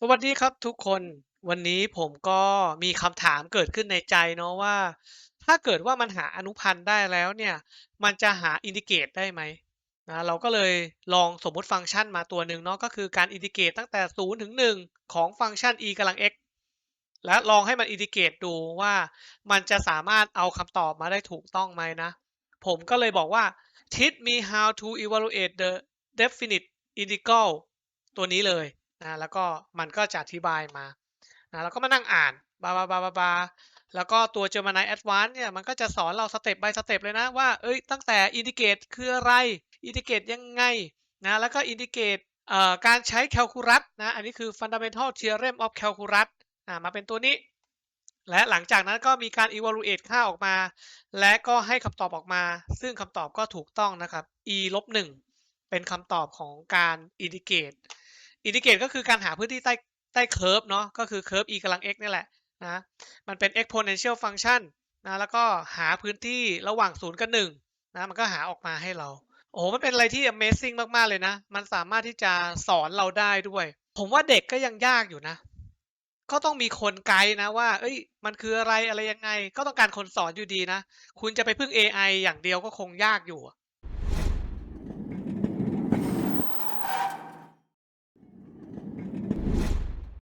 สวัสดีครับทุกคน วันนี้ผมก็มีคำถามเกิดขึ้นในใจเนาะว่า ถ้าเกิดว่ามันหาอนุพันธ์ได้แล้วเนี่ย มันจะหาอินทิเกรตได้ไหมนะเราก็เลยลองสมมติฟังก์ชันมาตัวหนึ่งเนาะก็คือการอินทิเกรตตั้งแต่ 0 ถึง 1 ของฟังก์ชัน e กำลัง x และลองให้มันอินทิเกรตดูว่ามันจะสามารถเอาคำตอบมาได้ถูกต้องไหมนะ ผมก็เลยบอกว่า teach me how to evaluate the definite integral ตัวนี้เลย นะแล้วก็มันก็จะอธิบายมานะแล้วก็มานั่งอ่านบาบาบาบาบาแล้วก็ตัว Gemini Advanced เนี่ยมันก็จะสอนเราสเต็ป by สเต็ปเลยนะว่าเอ้ยตั้งแต่ indicate คืออะไร indicate ยังไงนะแล้วก็ indicate เอ่อการใช้ calculus นะอันนี้คือ fundamental theorem of calculus อ่ามาเป็นตัวนี้ และหลังจากนั้นก็มีการ evaluate ค่าออกมา และก็ให้คำตอบออกมา ซึ่งคำตอบก็ถูกต้องนะครับ e ลบ1เป็นคำตอบของการ indicate indicate ก็ อินดิเกตก็คือการหาพื้นที่ใต้ใต้ curve เนาะก็คือ curve e กำลัง x นี่แหละนะมันเป็น exponential function นะแล้วก็หาพื้นที่ระหว่าง 0 กับ 1 นะมันก็หาออกมาให้เรา โอ้โหมันเป็นอะไรที่ amazing มากๆเลยนะ มันสามารถที่จะสอนเราได้ด้วย ผมว่าเด็กก็ยังยากอยู่นะ ก็ต้องมีคนไกด์นะว่า เอ้ย มันคืออะไรอะไรยังไง ก็ต้องการคนสอนอยู่ดีนะ คุณจะไปพึ่ง AI อย่างเดียวก็คงยากอยู่